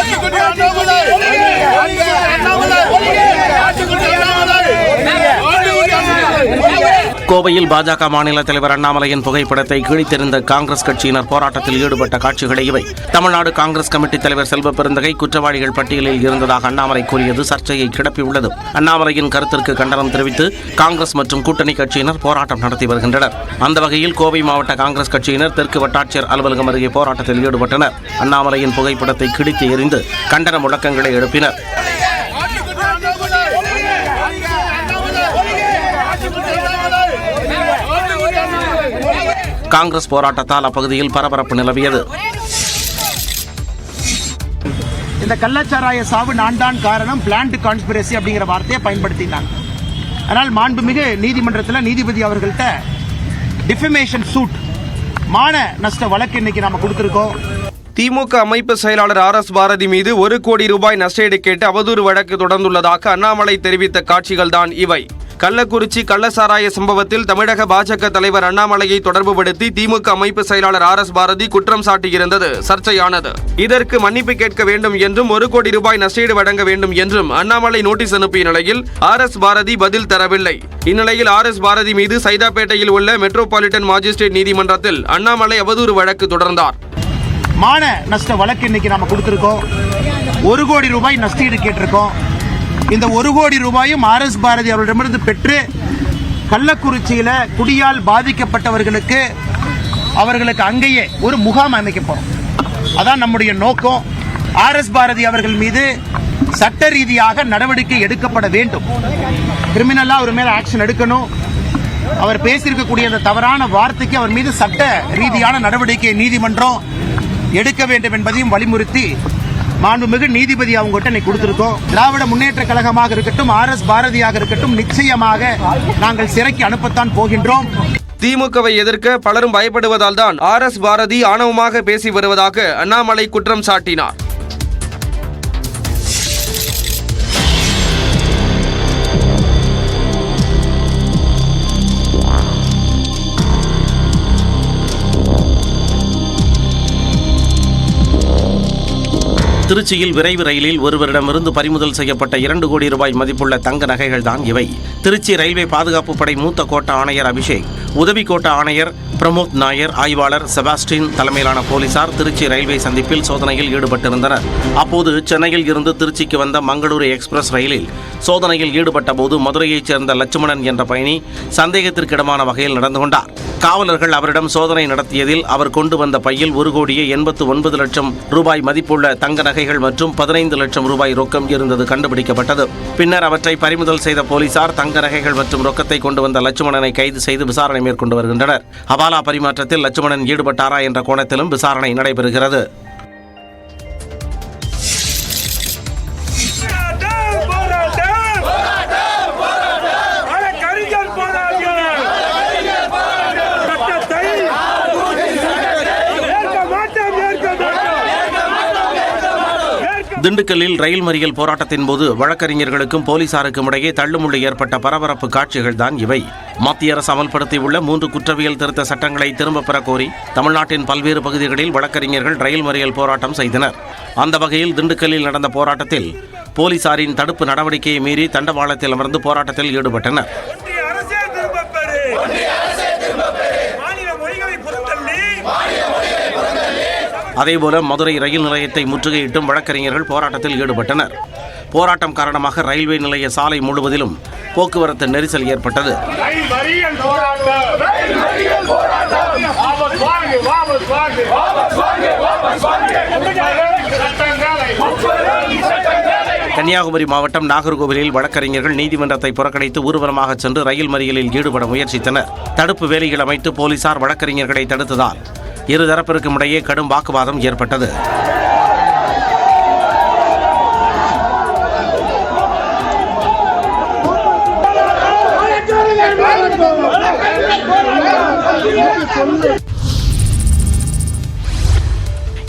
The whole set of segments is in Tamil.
ஆட்டுக்குட்டி அண்ணாமலை. ஆட்டுக்குட்டி அண்ணாமலை. கோவையில் பாஜக மாநில தலைவர் அண்ணாமலையின் புகைப்படத்தை கிழித்திருந்த காங்கிரஸ் கட்சியினர் போராட்டத்தில் ஈடுபட்ட காட்சிகளை இவை. தமிழ்நாடு காங்கிரஸ் கமிட்டி தலைவர் செல்வ பெருந்தகை குற்றவாளிகள் பட்டியலில் இருந்ததாக அண்ணாமலை கூறியது சர்ச்சையை கிளப்பியுள்ளது. அண்ணாமலையின் கருத்திற்கு கண்டனம் தெரிவித்து காங்கிரஸ் மற்றும் கூட்டணி கட்சியினர் போராட்டம் நடத்தி வருகின்றனர். அந்த வகையில் கோவை மாவட்ட காங்கிரஸ் கட்சியினர் தெற்கு வட்டாட்சியர் அலுவலகம் அருகே போராட்டத்தில் ஈடுபட்டனர். அண்ணாமலையின் புகைப்படத்தை கிழித்து எறிந்து கண்டன முழக்கங்களை எழுப்பினர் ஆட்டுக்குட்டி அண்ணாமலை அண்ணாமலை ஆட்டுக்குட்டி அண்ணாமலை ஆட்டுக்குட்டி அண்ணாமலை காங்கிரஸ் போராட்டத்தால் அப்பகுதியில் பரபரப்பு நிலவியது. இந்த கள்ளச்சாராய சாவு நான் தான் காரணம். பிளான்ட் கான்ஸ்பிரசி அப்படிங்கிற வார்த்தையை பயன்படுத்தினாங்க. அதனால் மாண்புமிகு நீதிமன்றத்தில் நீதிபதி அவர்கள்ட்ட டிஃபமேஷன் சூட் மான நஷ்ட வழக்கு இன்னைக்கு நாம கொடுத்துருக்கோம். திமுக அமைப்பு செயலாளர் ஆர் எஸ் பாரதி மீது ஒரு கோடி ரூபாய் நஷ்டஈடு கேட்டு அவதூறு வழக்கு தொடர்ந்துள்ளதாக அண்ணாமலை தெரிவித்த காட்சிகள்தான் இவை. கள்ளக்குறிச்சி கள்ளசாராய சம்பவத்தில் தமிழக பாஜக தலைவர் அண்ணாமலையை தொடர்புபடுத்தி திமுக அமைப்பு செயலாளர் ஆர் எஸ் பாரதி குற்றம் சாட்டியிருந்தது. சர்ச்சையானது. இதற்கு மன்னிப்பு கேட்க வேண்டும் என்றும் ஒரு கோடி ரூபாய் நஷ்டீடு வழங்க வேண்டும் என்றும் அண்ணாமலை நோட்டீஸ் அனுப்பிய நிலையில் ஆர் எஸ் பாரதி பதில் தரவில்லை. இந்நிலையில் ஆர் எஸ் பாரதி மீது சைதாப்பேட்டையில் உள்ள மெட்ரோபாலிட்டன் மாஜிஸ்ட்ரேட் நீதிமன்றத்தில் அண்ணாமலை அவதூறு வழக்கு தொடர்ந்தார். மான நஷ்ட வழக்கு இன்னைக்கு நம்ம கொடுத்துருக்கோம். ஒரு கோடி ரூபாய் நஷ்டீடு கேட்டிருக்கோம். இந்த ஒரு கோடி ரூபாயும் ஆர் எஸ் பாரதி அவர்களிடமிருந்து பெற்று கள்ளக்குறிச்சியில குடியால் பாதிக்கப்பட்டவர்களுக்கு அவர்களுக்கு அங்கேயே ஒரு முகாம் அமைக்க போறோம். அதான் நம்முடைய நோக்கம். ஆர் எஸ் பாரதி அவர்கள் மீது சட்ட ரீதியாக நடவடிக்கை எடுக்கப்பட வேண்டும். கிரிமினலா அவர் மேல ஆக்ஷன் எடுக்கணும். அவர் பேசியிருக்கக்கூடிய அந்த தவறான வார்த்தைக்கு அவர் மீது சட்ட ரீதியான நடவடிக்கை நீதிமன்றம் எடுக்க வேண்டும் என்பதையும் வலியுறுத்தி மாண்புமிகு நீதிபதி அவங்ககிட்ட இன்னைக்கு கொடுத்திருக்கோம். திராவிட முன்னேற்ற கழகமாக இருக்கட்டும் ஆர் எஸ் பாரதியாக இருக்கட்டும் நிச்சயமாக நாங்கள் சிறைக்கு அனுப்பத்தான் போகின்றோம். திமுகவை எதிர்க்க பலரும் பயப்படுவதால் தான் ஆர் எஸ் பாரதி ஆணவமாக பேசி வருவதாக அண்ணாமலை குற்றம் சாட்டினார். திருச்சியில் விரைவு ரயிலில் ஒருவரிடமிருந்து பறிமுதல் செய்யப்பட்ட இரண்டு கோடி ரூபாய் மதிப்புள்ள தங்க நகைகள் தான் இவை. திருச்சி ரயில்வே பாதுகாப்பு படை மூத்த கோட்ட ஆணையர் அபிஷேக் உதவி கோட்ட ஆணையர் பிரமோத் நாயர் ஆய்வாளர் செபாஸ்டின் தலைமையிலான போலீசார் திருச்சி ரயில்வே சந்திப்பில் சோதனையில் ஈடுபட்டிருந்தனர். அப்போது சென்னையில் இருந்து திருச்சிக்கு வந்த மங்களூரு எக்ஸ்பிரஸ் ரயிலில் சோதனையில் ஈடுபட்ட போது மதுரையைச் சேர்ந்த லட்சுமணன் என்ற பயணி சந்தேகத்திற்கிடமான வகையில் நடந்து கொண்டார். காவலர்கள் அவரிடம் சோதனை நடத்தியதில் அவர் கொண்டு வந்த பையில் ஒரு கோடியே எண்பத்து ஒன்பது லட்சம் ரூபாய் மதிப்புள்ள தங்க நகைகள் மற்றும் பதினைந்து லட்சம் ரூபாய் ரொக்கம் இருந்தது கண்டுபிடிக்கப்பட்டது. பின்னர் அவற்றை பறிமுதல் செய்த போலீசார் தங்க நகைகள் மற்றும் ரொக்கத்தை கொண்டு வந்த லட்சுமணனை கைது செய்து விசாரணை மேற்கொண்டு வருகின்றனர். ஹவாலா பரிமாற்றத்தில் லட்சுமணன் ஈடுபட்டாரா என்ற கோணத்திலும் விசாரணை நடைபெறுகிறது. திண்டுக்கல்லில் ரயில் மறியல் போராட்டத்தின் போது வழக்கறிஞர்களுக்கும் போலீசாருக்கும் இடையே தள்ளுமுள்ளு ஏற்பட்ட பரபரப்பு காட்சிகள் தான் இவை. மத்திய அரசு அமல்படுத்தியுள்ள மூன்று குற்றவியல் திருத்த சட்டங்களை திரும்பப் பெறக் கோரி தமிழ்நாட்டின் பல்வேறு பகுதிகளில் வழக்கறிஞர்கள் ரயில் மறியல் போராட்டம் செய்தனர். அந்த வகையில் திண்டுக்கல்லில் நடந்த போராட்டத்தில் போலீசாரின் தடுப்பு நடவடிக்கையை மீறி தண்டவாளத்தில் அமர்ந்து போராட்டத்தில் ஈடுபட்டனர். அதேபோல மதுரை ரயில் நிலையத்தை முற்றுகையிட்டும் வழக்கறிஞர்கள் போராட்டத்தில் ஈடுபட்டனர். போராட்டம் காரணமாக ரயில்வே நிலைய சாலை முழுவதிலும் போக்குவரத்து நெரிசல் ஏற்பட்டது. கன்னியாகுமரி மாவட்டம் நாகர்கோவிலில் வழக்கறிஞர்கள் நீதிமன்றத்தை புறக்கணித்து ஊர்வலமாக சென்று ரயில் மறியலில் ஈடுபட முயற்சித்தனர். தடுப்பு வேலிகள் அமைத்து போலீசார் வழக்கறிஞர்களை தடுத்ததால் இரு தரப்பிற்கும் இடையே கடும் வாக்குவாதம் ஏற்பட்டது.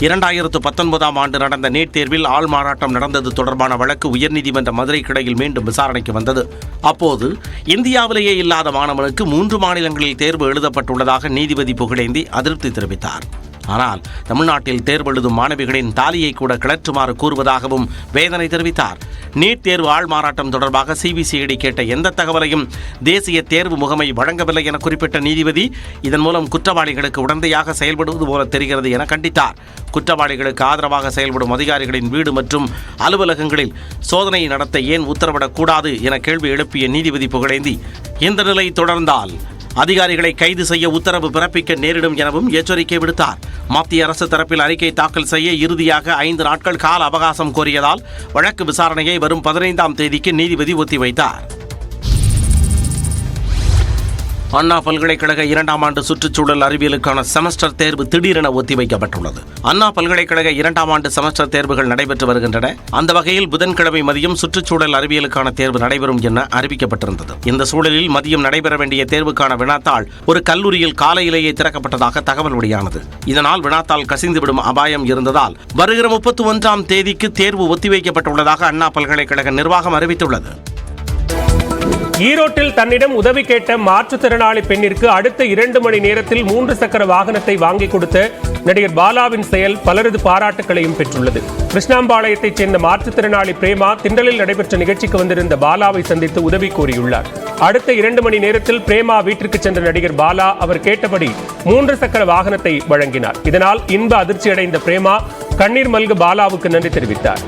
இரண்டாயிரத்து பத்தொன்பதாம் ஆண்டு நடந்த நீட் தேர்வில் ஆள் மாறாட்டம் நடந்தது தொடர்பான வழக்கு உயர்நீதிமன்ற மதுரை கிளையில் மீண்டும் விசாரணைக்கு வந்தது. அப்போது இந்தியாவிலேயே இல்லாத மாணவனுக்கு மூன்று மாநிலங்களில் தேர்வு எழுதப்பட்டுள்ளதாக நீதிபதி புகழேந்தி அதிருப்தி தெரிவித்தார். ஆனால் தமிழ்நாட்டில் தேர்வெழுதும் மாணவிகளின் தாலியை கூட கிளற்றுமாறு கூறுவதாகவும் வேதனை தெரிவித்தார். நீட் தேர்வு ஆள்மாறாட்டம் தொடர்பாக சிபிசிஐடி கேட்ட எந்த தகவலையும் தேசிய தேர்வு முகமை வழங்கவில்லை என குறிப்பிட்ட நீதிபதி இதன் மூலம் குற்றவாளிகளுக்கு உடந்தையாக செயல்படுவது போல தெரிகிறது என கண்டித்தார். குற்றவாளிகளுக்கு ஆதரவாக செயல்படும் அதிகாரிகளின் வீடு மற்றும் அலுவலகங்களில் சோதனை நடத்த ஏன் உத்தரவிடக்கூடாது என கேள்வி எழுப்பிய நீதிபதி புகழேந்தி இந்த நிலை தொடர்ந்தால் அதிகாரிகளை கைது செய்ய உத்தரவு பிறப்பிக்க நேரிடும் எனவும் எச்சரிக்கை விடுத்தார். மத்திய அரசு தரப்பில் அறிக்கை தாக்கல் செய்ய இறுதியாக ஐந்து நாட்கள் கால அவகாசம் கோரியதால் வழக்கு விசாரணையை வரும் பதினைந்தாம் தேதிக்கு நீதிபதி ஒத்திவைத்தார். அண்ணா பல்கலைக்கழக இரண்டாம் ஆண்டு சுற்றுச்சூழல் அறிவியலுக்கான செமஸ்டர் தேர்வு திடீரென ஒத்திவைக்கப்பட்டுள்ளது. அண்ணா பல்கலைக்கழக இரண்டாம் ஆண்டு செமஸ்டர் தேர்வுகள் நடைபெற்று வருகின்றன. அந்த வகையில் புதன்கிழமை மதியம் சுற்றுச்சூழல் அறிவியலுக்கான தேர்வு நடைபெறும் என அறிவிக்கப்பட்டிருந்தது. இந்த சூழலில் மதியம் நடைபெற வேண்டிய தேர்வுக்கான வினாத்தாள் ஒரு கல்லூரியில் காலையிலேயே திறக்கப்பட்டதாக தகவல் வெளியானது. இதனால் வினாத்தாள் கசிந்துவிடும் அபாயம் இருந்ததால் வருகிற முப்பத்தி ஒன்றாம் தேதிக்கு தேர்வு ஒத்திவைக்கப்பட்டுள்ளதாக அண்ணா பல்கலைக்கழக நிர்வாகம் அறிவித்துள்ளது. ஈரோட்டில் தன்னிடம் உதவி கேட்ட மாற்றுத்திறனாளி பெண்ணிற்கு அடுத்த இரண்டு மணி நேரத்தில் மூன்று சக்கர வாகனத்தை வாங்கி கொடுத்த நடிகர் பாலாவின் செயல் பலரது பாராட்டுகளையும் பெற்றுள்ளது. கிருஷ்ணாம்பாளையத்தைச் சேர்ந்த மாற்றுத்திறனாளி பிரேமா திண்டலில் நடைபெற்ற நிகழ்ச்சிக்கு வந்திருந்த பாலாவை சந்தித்து உதவி கோரியுள்ளார். அடுத்த இரண்டு மணி நேரத்தில் பிரேமா வீட்டிற்கு சென்ற நடிகர் பாலா அவர் கேட்டபடி மூன்று சக்கர வாகனத்தை வழங்கினார். இதனால் இன்ப அதிர்ச்சியடைந்த பிரேமா கண்ணீர் மல்கு பாலாவுக்கு நன்றி தெரிவித்தார்.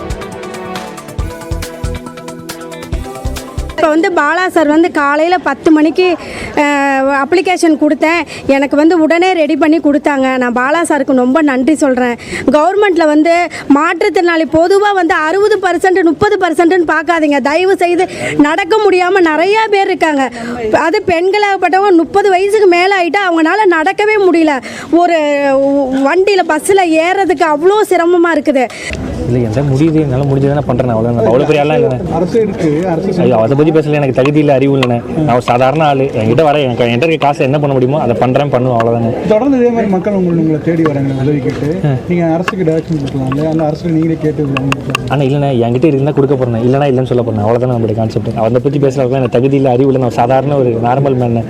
இப்போ வந்து பாலா சார் வந்து காலையில் பத்து மணிக்கு அப்ளிகேஷன் கொடுத்தேன். எனக்கு வந்து உடனே ரெடி பண்ணி கொடுத்தாங்க. நான் பாலா சாருக்கு ரொம்ப நன்றி சொல்கிறேன் கவர்மெண்ட்டில் வந்து மாற்றுத்திறனாளி பொதுவாக வந்து அறுபது பர்சன்ட் முப்பது பர்சன்ட்னு பார்க்காதீங்க. தயவு செய்து நடக்க முடியாமல் நிறையா பேர் இருக்காங்க. அது பெண்களாகப்பட்டவங்க முப்பது வயசுக்கு மேலே ஆகிட்டா அவங்களால நடக்கவே முடியல. ஒரு வண்டியில் பஸ்ஸில் ஏறுறதுக்கு அவ்வளோ சிரமமாக இருக்குது. இல்லை எந்த முடியுது. என்னால் முடிஞ்சதானே பண்ணுறேன் அவ்வளோ அவ்வளோ பெரிய அரசு இருக்கு. அரசு ஐயோ அதை பற்றி பேசல எனக்கு தகுதி இல்லை அறிவு இல்லைண்ணே நான் ஒரு சாதாரண ஆள். என்கிட்ட வர எனக்கு என்கிட்ட இருக்க காசை என்ன பண்ண முடியுமோ அதை பண்ணுறேன் பண்ணுவோம் அவ்வளோதானே தொடர்ந்து இதே மாதிரி மக்கள் உங்களை உங்களை தேடி வராங்க உதவி கேட்டு நீங்க அரசுக்கு டைரக்ஷன் கொடுக்கலாம்ல அந்த அரசுக்கு நீங்களே கேட்டு வாங்கிக்கலாம் ஆனால் இல்லைண்ணே என்கிட்ட இருந்தால் கொடுக்க போகிறேன் இல்லைனா இல்லைன்னு சொல்ல போகிறேன் அவ்வளோதானே நம்மளுடைய கான்செப்ட் அதை பற்றி பேசுகிறதுக்கு எனக்கு தகுதி இல்லை அறிவு இல்லை. நான் சாதாரண ஒரு நார்மல் மேன்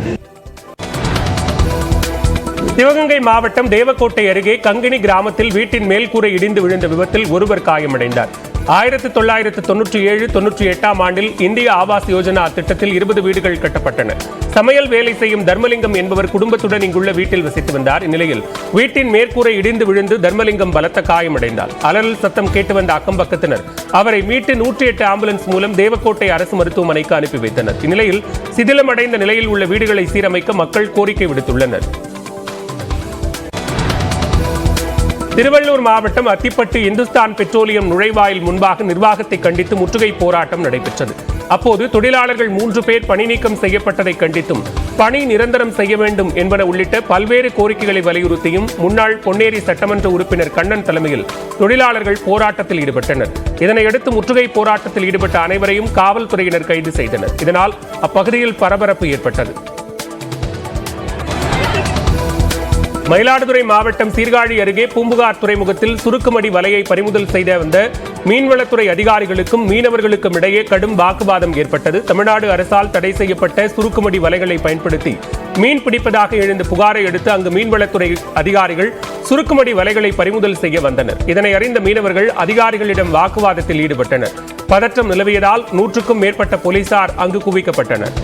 சிவகங்கை மாவட்டம் தேவக்கோட்டை அருகே கங்கினி கிராமத்தில் வீட்டின் மேல்கூரை இடிந்து விழுந்த விபத்தில் ஒருவர் காயமடைந்தார். ஆயிரத்தி தொள்ளாயிரத்து தொன்னூற்றி ஏழு தொன்னூற்றி எட்டாம் ஆண்டில் இந்திய ஆவாஸ் யோஜனா திட்டத்தில் இருபது வீடுகள் கட்டப்பட்டன. சமையல் வேலை செய்யும் தர்மலிங்கம் என்பவர் குடும்பத்துடன் இங்குள்ள வீட்டில் வசித்து வந்தார். இந்நிலையில் வீட்டின் மேற்கூரை இடிந்து விழுந்து தர்மலிங்கம் பலத்த காயமடைந்தார். அலறல் சத்தம் கேட்டு வந்த அக்கம்பக்கத்தினர் அவரை மீட்டு நூற்றி எட்டு ஆம்புலன்ஸ் மூலம் தேவக்கோட்டை அரசு மருத்துவமனைக்கு அனுப்பி வைத்தனர். இந்நிலையில் சிதிலமடைந்த நிலையில் உள்ள வீடுகளை சீரமைக்க மக்கள் கோரிக்கை விடுத்துள்ளனர். திருவள்ளூர் மாவட்டம் அத்திப்பட்டு இந்துஸ்தான் பெட்ரோலியம் நுழைவாயில் முன்பாக நிர்வாகத்தை கண்டித்து முற்றுகை போராட்டம் நடைபெற்றது. அப்போது தொழிலாளர்கள் மூன்று பேர் பணி நீக்கம் செய்யப்பட்டதை கண்டித்தும் பணி நிரந்தரம் செய்ய வேண்டும் என்பன உள்ளிட்ட பல்வேறு கோரிக்கைகளை வலியுறுத்தியும் முன்னாள் பொன்னேரி சட்டமன்ற உறுப்பினர் கண்ணன் தலைமையில் தொழிலாளர்கள் போராட்டத்தில் ஈடுபட்டனர். இதனையடுத்து முற்றுகை போராட்டத்தில் ஈடுபட்ட அனைவரையும் காவல்துறையினர் கைது செய்தனர். இதனால் அப்பகுதியில் பரபரப்பு ஏற்பட்டது. மயிலாடுதுறை மாவட்டம் சீர்காழி அருகே பூம்புகார் துறைமுகத்தில் சுருக்குமடி வலையை பறிமுதல் செய்த வந்த மீன்வளத்துறை அதிகாரிகளுக்கும் மீனவர்களுக்கும் இடையே கடும் வாக்குவாதம் ஏற்பட்டது. தமிழ்நாடு அரசால் தடை செய்யப்பட்ட சுருக்குமடி வலைகளை பயன்படுத்தி மீன் பிடிப்பதாக எழுந்த புகாரை அடுத்து அங்கு மீன்வளத்துறை அதிகாரிகள் சுருக்குமடி வலைகளை பறிமுதல் செய்ய வந்தனர். இதனை அறிந்த மீனவர்கள் அதிகாரிகளிடம் வாக்குவாதத்தில் ஈடுபட்டனர். பதற்றம் நிலவியதால் நூற்றுக்கும் மேற்பட்ட போலீசார் அங்கு குவிக்கப்பட்டனர்.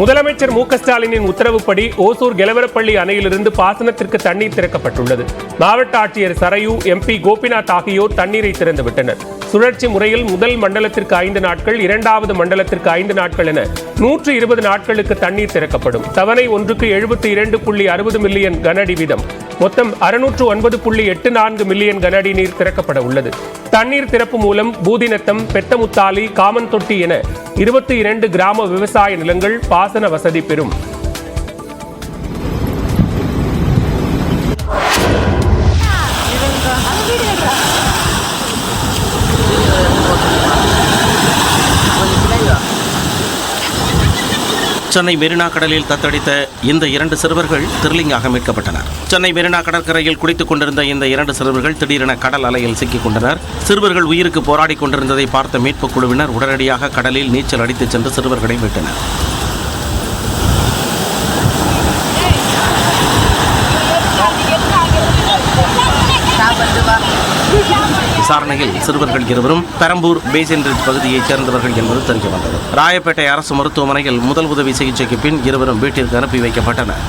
முதலமைச்சர் மு ஸ்டாலினின் உத்தரவுப்படி ஓசூர் கெலவரப்பள்ளி அணையிலிருந்து பாசனத்திற்கு தண்ணீர் திறக்கப்பட்டுள்ளது. மாவட்ட ஆட்சியர் சரையு எம்பி கோபிநாத் ஆகியோர் தண்ணீரை திறந்துவிட்டனர். சுழற்சி முறையில் முதல் மண்டலத்திற்கு ஐந்து நாட்கள் இரண்டாவது மண்டலத்திற்கு ஐந்து நாட்கள் என நூற்று இருபது நாட்களுக்கு தண்ணீர் திறக்கப்படும். தவணை ஒன்றுக்கு எழுபத்தி இரண்டு புள்ளி அறுபது மில்லியன் கனஅடி வீதம். மொத்தம் அறுநூற்று ஒன்பது புள்ளி எட்டு நான்கு மில்லியன் கனஅடி நீர் திறக்கப்பட உள்ளது. தண்ணீர் திறப்பு மூலம் பூதிநத்தம் பெத்தமுத்தாலி காமன் தொட்டி என இருபத்தி இரண்டு கிராம விவசாய நிலங்கள் பாசன வசதி பெறும். சென்னை மெரினா கடலில் தத்தடித்த இந்த இரண்டு சிறுவர்கள் திருலிங்காக மீட்கப்பட்டனர். சென்னை மெரினா கடற்கரையில் குளித்துக் கொண்டிருந்த இந்த இரண்டு சிறுவர்கள் திடீரென கடல் அலையில் சிக்கிக் கொண்டனர். சிறுவர்கள் உயிருக்கு போராடிக் கொண்டிருந்ததை பார்த்த மீட்புக் குழுவினர் உடனடியாக கடலில் நீச்சல் அடித்துச் சென்று சிறுவர்களை மீட்டனர். விசாரணையில் சிறுவர்கள் இருவரும் பெரம்பூர் பேசின் ரிட்ஜ் பகுதியைச் சேர்ந்தவர்கள் என்பது தெரிய வந்தது. ராயப்பேட்டை அரசு மருத்துவமனையில் முதல் உதவி சிகிச்சைக்கு பின் இருவரும் வீட்டிற்கு அனுப்பி வைக்கப்பட்டனர்.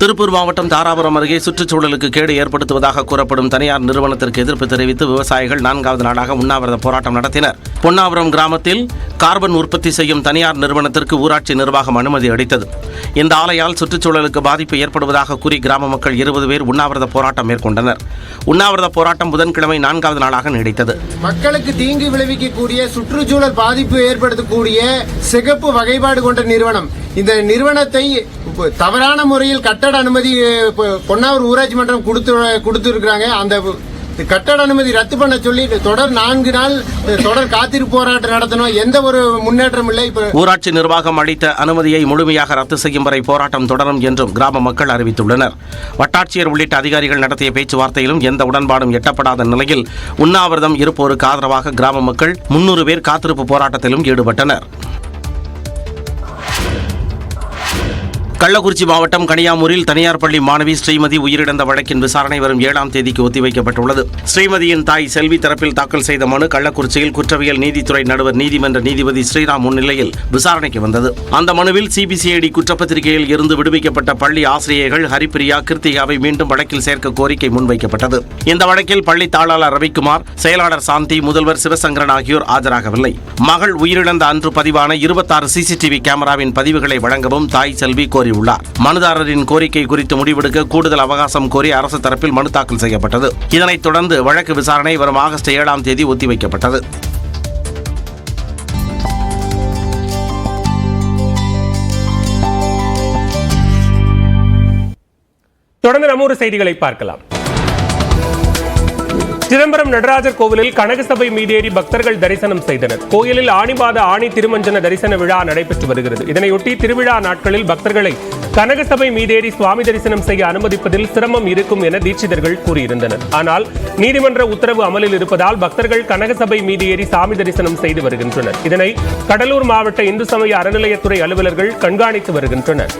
திருப்பூர் மாவட்டம் தாராபுரம் அருகே சுற்றுச்சூழலுக்கு கேடு ஏற்படுத்துவதாக கூறப்படும் தனியார் நிறுவனத்திற்கு எதிர்ப்பு தெரிவித்து விவசாயிகள் நான்காவது நாளாக உண்ணாவிரத போராட்டம் நடத்தினர். பொன்னாபுரம் கிராமத்தில் கார்பன் உற்பத்தி செய்யும் தனியார் நிறுவனத்திற்கு ஊராட்சி நிர்வாகம் அனுமதி அளித்தது. இந்த ஆலையால் சுற்றுச்சூழலுக்கு பாதிப்பு ஏற்படுவதாக கூறி கிராம மக்கள் இருபது பேர் உண்ணாவிரத போராட்டம் மேற்கொண்டனர். உண்ணாவிரத போராட்டம் புதன்கிழமை நான்காவது நாளாக நீடித்தது. மக்களுக்கு தீங்கு விளைவிக்கக்கூடிய சுற்றுச்சூழல் பாதிப்பு ஏற்படுத்தக்கூடிய சிகப்பு வகைப்பாடு கொண்ட நிறுவனம். இந்த நிறுவனத்தை தவறான முறையில் கட்டட அனுமதி பொன்னாவூர் ஊராட்சி மன்றம் கொடுத்து கொடுத்துருக்குறாங்க. அந்த கட்டட அனுமதி ரத்து பண்ண சொல்லி தொடர் நான்கு நாள் தொடர் காத்திருப்பு போராட்டம் நடத்தணும். எந்த ஒரு முன்னேற்றம் இல்லை. இப்போ ஊராட்சி நிர்வாகம் அளித்த அனுமதியை முழுமையாக ரத்து செய்யும் வரை போராட்டம் தொடரும் என்றும் கிராம மக்கள் அறிவித்துள்ளனர். வட்டாட்சியர் உள்ளிட்ட அதிகாரிகள் நடத்திய பேச்சுவார்த்தையிலும் எந்த உடன்பாடும் எட்டப்படாத நிலையில் உண்ணாவிரதம் இருப்போருக்கு ஆதரவாக கிராம மக்கள் முன்னூறு பேர் காத்திருப்பு போராட்டத்திலும் ஈடுபட்டனர். கள்ளக்குறிச்சி மாவட்டம் கனியாமூரில் தனியார் பள்ளி மாணவி ஸ்ரீமதி உயிரிழந்த வழக்கின் விசாரணை வரும் ஏழாம் தேதிக்கு ஒத்திவைக்கப்பட்டுள்ளது. ஸ்ரீமதியின் தாய் செல்வி தரப்பில் தாக்கல் செய்த மனு கள்ளக்குறிச்சியில் குற்றவியல் நீதித்துறை நடுவர் நீதிமன்ற நீதிபதி ஸ்ரீராம் முன்னிலையில் விசாரணைக்கு வந்தது. அந்த மனுவில் சிபிசிஐடி குற்றப்பத்திரிகையில் இருந்து விடுவிக்கப்பட்ட பள்ளி ஆசிரியர்கள் ஹரிப்பிரியா கிருத்திகாவை மீண்டும் வழக்கில் சேர்க்க கோரிக்கை முன்வைக்கப்பட்டது. இந்த வழக்கில் பள்ளி தாளாளர் ரவிக்குமார் செயலாளர் சாந்தி முதல்வர் சிவசங்கரன் ஆகியோர் ஆஜராகவில்லை. மகள் உயிரிழந்த அன்று பதிவான இருபத்தாறு சிசிடிவி கேமராவின் பதிவுகளை வழங்கவும் தாய் செல்வி கோரி கோரியுள்ளார். மனுதாரரின் கோரிக்கை குறித்து முடிவெடுக்க கூடுதல் அவகாசம் கோரி அரசு தரப்பில் மனு தாக்கல் செய்யப்பட்டது. இதனைத் தொடர்ந்து வழக்கு விசாரணை வரும் ஆகஸ்ட் ஏழாம் தேதி ஒத்திவைக்கப்பட்டது. தொடர்ந்து நம்ம ஒரு செய்திகளை பார்க்கலாம். சிதம்பரம் நடராஜர் கோவிலில் கனகசபை மீதேறி பக்தர்கள் தரிசனம் செய்தனர். கோயிலில் ஆணிபாத ஆணி திருமஞ்சன தரிசன விழா நடைபெற்று வருகிறது. இதனையொட்டி திருவிழா நாட்களில் பக்தர்களை கனகசபை மீதேறி சுவாமி தரிசனம் செய்ய அனுமதிப்பதில் சிரமம் இருக்கும் என தீட்சிதர்கள் கூறியிருந்தனர். ஆனால் நீதிமன்ற உத்தரவு அமலில் இருப்பதால் பக்தர்கள் கனகசபை மீது ஏறி சாமி தரிசனம் செய்து வருகின்றனர். இதனை கடலூர் மாவட்ட இந்து சமய அறநிலையத்துறை அலுவலர்கள் கண்காணித்து வருகின்றனர்.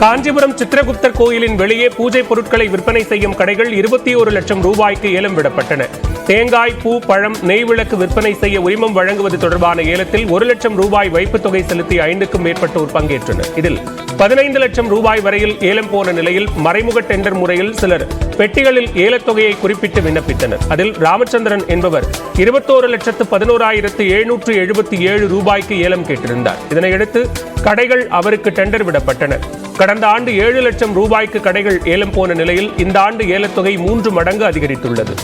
காஞ்சிபுரம் சித்திரகுப்தர் கோயிலின் வெளியே பூஜை பொருட்களை விற்பனை செய்யும் கடைகள் இருபத்தி ஒரு லட்சம் ரூபாய்க்கு ஏலம் விடப்பட்டன. தேங்காய் பூ பழம் நெய் விளக்கு விற்பனை செய்ய உரிமம் வழங்குவது தொடர்பான ஏலத்தில் ஒரு லட்சம் ரூபாய் வைப்புத் தொகை செலுத்தி ஐந்துக்கும் மேற்பட்டோர் பங்கேற்றனர். இதில் பதினைந்து லட்சம் ரூபாய் வரையில் ஏலம் போன நிலையில் மறைமுக டெண்டர் முறையில் சிலர் பெட்டிகளில் ஏலத்தொகையை குறிப்பிட்டு விண்ணப்பித்தனர். அதில் ராமச்சந்திரன் என்பவர் இருபத்தோரு லட்சத்து பதினோராயிரத்து எழுநூற்று எழுபத்தி ஏழு ரூபாய்க்கு ஏலம் கேட்டிருந்தார். இதனையடுத்து கடைகள் அவருக்கு டெண்டர் விடப்பட்டன கடந்த ஆண்டு ஏழு லட்சம் ரூபாய்க்கு கடைகள் ஏலம் போன நிலையில் இந்த ஆண்டு ஏலத்தொகை மூன்று மடங்கு அதிகரித்துள்ளது.